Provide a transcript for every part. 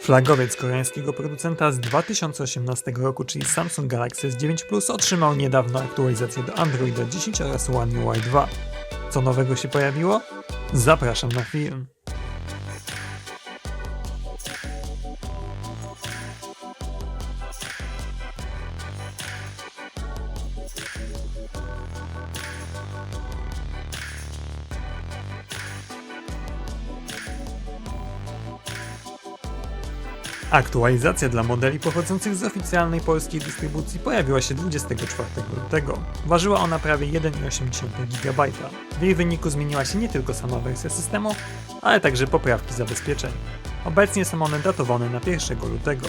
Flagowiec koreańskiego producenta z 2018 roku, czyli Samsung Galaxy S9 Plus otrzymał niedawno aktualizację do Androida 10 oraz One UI 2. Co nowego się pojawiło? Zapraszam na film. Aktualizacja dla modeli pochodzących z oficjalnej polskiej dystrybucji pojawiła się 24 lutego. Ważyła ona prawie 1,8 GB. W jej wyniku zmieniła się nie tylko sama wersja systemu, ale także poprawki zabezpieczeń. Obecnie są one datowane na 1 lutego.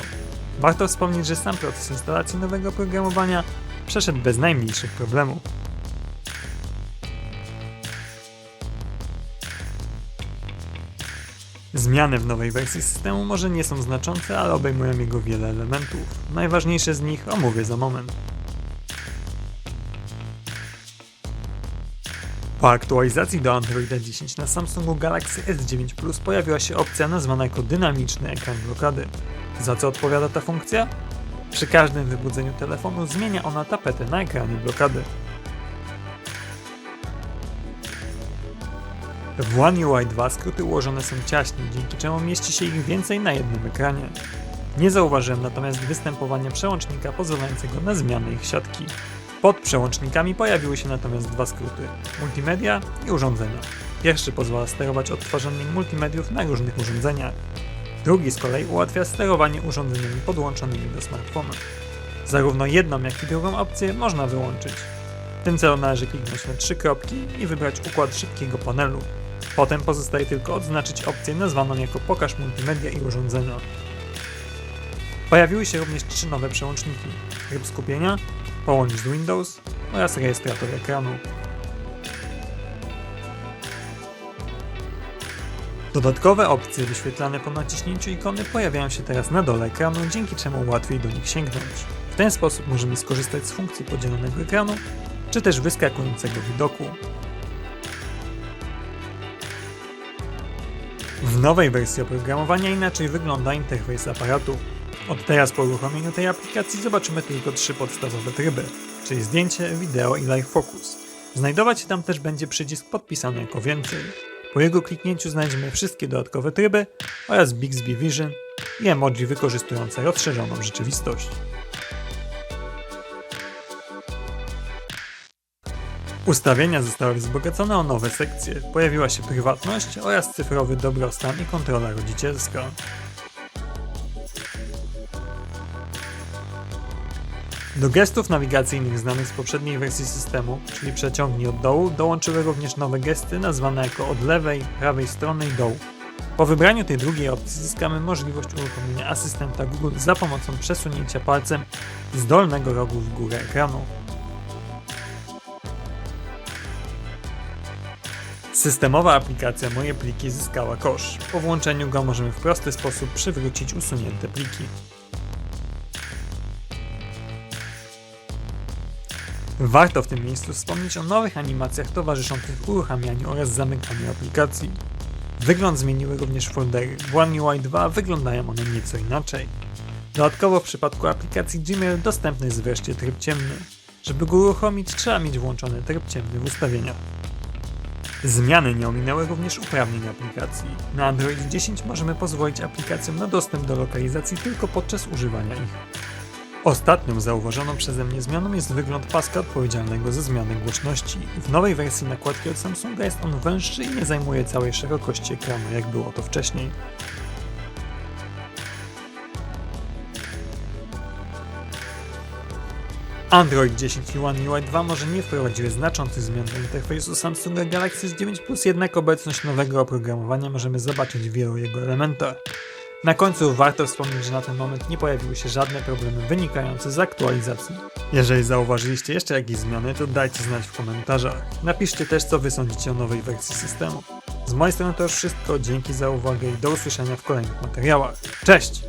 Warto wspomnieć, że sam proces instalacji nowego oprogramowania przeszedł bez najmniejszych problemów. Zmiany w nowej wersji systemu może nie są znaczące, ale obejmują jego wiele elementów. Najważniejsze z nich omówię za moment. Po aktualizacji do Androida 10 na Samsungu Galaxy S9 Plus pojawiła się opcja nazwana jako dynamiczny ekran blokady. Za co odpowiada ta funkcja? Przy każdym wybudzeniu telefonu zmienia ona tapetę na ekranie blokady. W One UI 2 skróty ułożone są ciaśniej, dzięki czemu mieści się ich więcej na jednym ekranie. Nie zauważyłem natomiast występowania przełącznika pozwalającego na zmianę ich siatki. Pod przełącznikami pojawiły się natomiast dwa skróty: multimedia i urządzenia. Pierwszy pozwala sterować odtwarzaniem multimediów na różnych urządzeniach. Drugi z kolei ułatwia sterowanie urządzeniami podłączonymi do smartfona. Zarówno jedną, jak i drugą opcję można wyłączyć. W tym celu należy kliknąć na trzy kropki i wybrać układ szybkiego panelu. Potem pozostaje tylko odznaczyć opcję nazwaną jako Pokaż multimedia i urządzenia. Pojawiły się również trzy nowe przełączniki: tryb skupienia, połącz z Windows oraz rejestrator ekranu. Dodatkowe opcje wyświetlane po naciśnięciu ikony pojawiają się teraz na dole ekranu, dzięki czemu łatwiej do nich sięgnąć. W ten sposób możemy skorzystać z funkcji podzielonego ekranu, czy też wyskakującego widoku. W nowej wersji oprogramowania inaczej wygląda interfejs aparatu. Od teraz po uruchomieniu tej aplikacji zobaczymy tylko trzy podstawowe tryby, czyli zdjęcie, wideo i live focus. Znajdować się tam też będzie przycisk podpisany jako więcej. Po jego kliknięciu znajdziemy wszystkie dodatkowe tryby oraz Bixby Vision i emoji wykorzystujące rozszerzoną rzeczywistość. Ustawienia zostały wzbogacone o nowe sekcje. Pojawiła się prywatność oraz cyfrowy dobrostan i kontrola rodzicielska. Do gestów nawigacyjnych znanych z poprzedniej wersji systemu, czyli przeciągnij od dołu, dołączyły również nowe gesty nazwane jako od lewej, prawej strony i dołu. Po wybraniu tej drugiej opcji zyskamy możliwość uruchomienia asystenta Google za pomocą przesunięcia palcem z dolnego rogu w górę ekranu. Systemowa aplikacja Moje pliki zyskała kosz. Po włączeniu go możemy w prosty sposób przywrócić usunięte pliki. Warto w tym miejscu wspomnieć o nowych animacjach towarzyszących uruchamianiu oraz zamykaniu aplikacji. Wygląd zmieniły również foldery. W One UI 2 wyglądają one nieco inaczej. Dodatkowo w przypadku aplikacji Gmail dostępny jest wreszcie tryb ciemny. Żeby go uruchomić trzeba mieć włączony tryb ciemny w ustawieniach. Zmiany nie ominęły również uprawnień aplikacji. Na Android 10 możemy pozwolić aplikacjom na dostęp do lokalizacji tylko podczas używania ich. Ostatnią zauważoną przeze mnie zmianą jest wygląd paska odpowiedzialnego za zmianę głośności. W nowej wersji nakładki od Samsunga jest on węższy i nie zajmuje całej szerokości ekranu, jak było to wcześniej. Android 10 i One UI 2 może nie wprowadziły znaczących zmian do interfejsu Samsunga Galaxy S9 Plus, jednak obecność nowego oprogramowania możemy zobaczyć w wielu jego elementach. Na końcu warto wspomnieć, że na ten moment nie pojawiły się żadne problemy wynikające z aktualizacji. Jeżeli zauważyliście jeszcze jakieś zmiany, to dajcie znać w komentarzach. Napiszcie też, co wy sądzicie o nowej wersji systemu. Z mojej strony to już wszystko, dzięki za uwagę i do usłyszenia w kolejnych materiałach. Cześć!